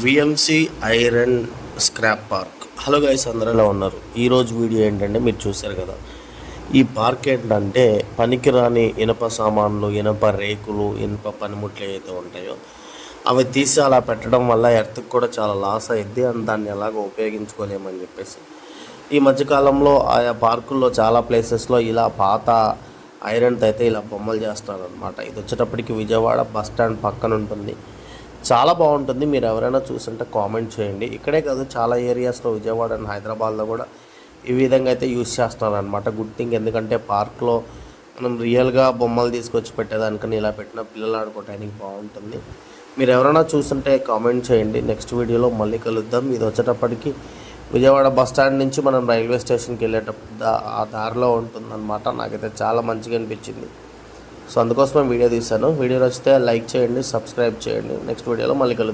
V M C iron scrap park hello guys అందరూ ఎలా ఉన్నారు? ఈరోజు వీడియో ఏంటంటే మీరు చూశారు కదా. ఈ పార్క్ ఏంటంటే పనికిరాని ఇనప సామాన్లు ఇనప రేకులు ఇనుప పనిముట్లు ఏవైతే ఉంటాయో అవి తీసి అలా పెట్టడం వల్ల ఎర్త్కి కూడా చాలా లాస్ అయింది అని దాన్ని ఎలాగో ఉపయోగించుకోలేమని చెప్పేసి. ఈ మధ్యకాలంలో ఆయా పార్కుల్లో చాలా ప్లేసెస్లో ఇలా పాత ఐరన్తో అయితే ఇలా బొమ్మలు చేస్తారు అనమాట ఇది వచ్చేటప్పటికి విజయవాడ బస్ స్టాండ్ పక్కన ఉంటుంది చాలా బాగుంటుంది. మీరు ఎవరైనా చూసుంటే కామెంట్ చేయండి. ఇక్కడే కాదు చాలా ఏరియాస్లో విజయవాడ అండ్ హైదరాబాద్లో కూడా ఈ విధంగా అయితే యూస్ చేస్తున్నారు అనమాట గుడ్ థింగ్ ఎందుకంటే పార్క్లో మనం రియల్గా బొమ్మలు తీసుకొచ్చి పెట్టేదానికని ఇలా పెట్టిన పిల్లలు ఆడుకోవడానికి బాగుంటుంది. మీరు ఎవరైనా చూస్తుంటే కామెంట్ చేయండి. నెక్స్ట్ వీడియోలో మళ్ళీ కలుద్దాం. ఇది వచ్చేటప్పటికి విజయవాడ బస్ స్టాండ్ నుంచి మనం రైల్వే స్టేషన్కి వెళ్ళేటప్పుడు ఆ దారిలో ఉంటుందన్నమాట. నాకైతే చాలా మంచిగా అనిపించింది. సో అందుకోసమే వీడియో తీశాను. వీడియో నచ్చితే లైక్ చేయండి సబ్స్క్రైబ్ చేయండి. నెక్స్ట్ వీడియోలో మళ్ళీ కలుద్దాం.